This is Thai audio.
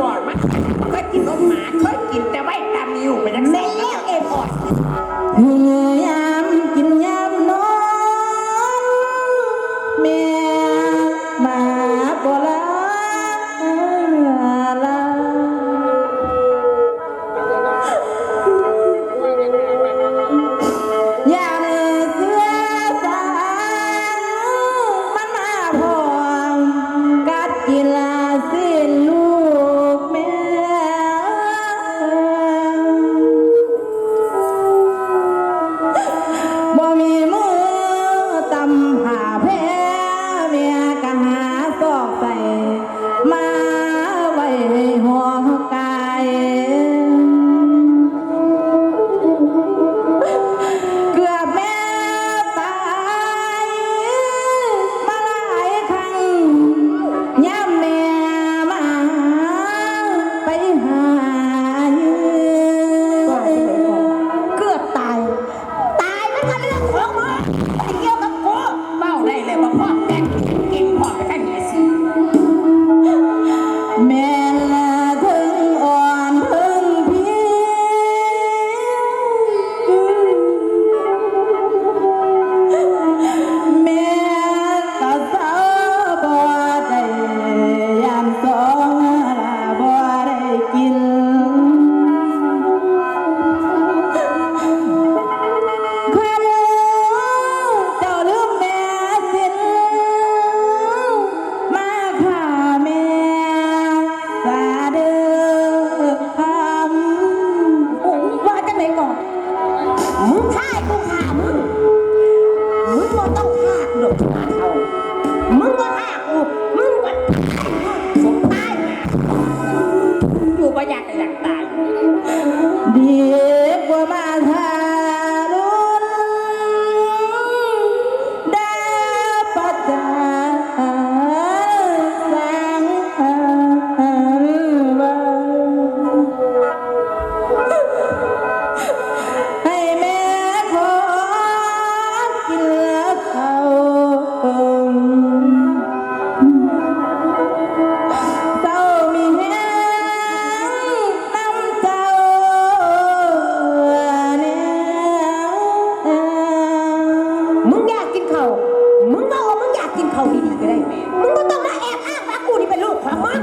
บอดมันเกินนมหมาเคยกินแต่ไม่ตาอยู่ไปนักเซ่เอ็มออดยามกินยามม่ ไม่ทันเรื่องของมึง มึงก็ต้องมาแอบอ้างว่ากูนี่เป็นลูกของมึง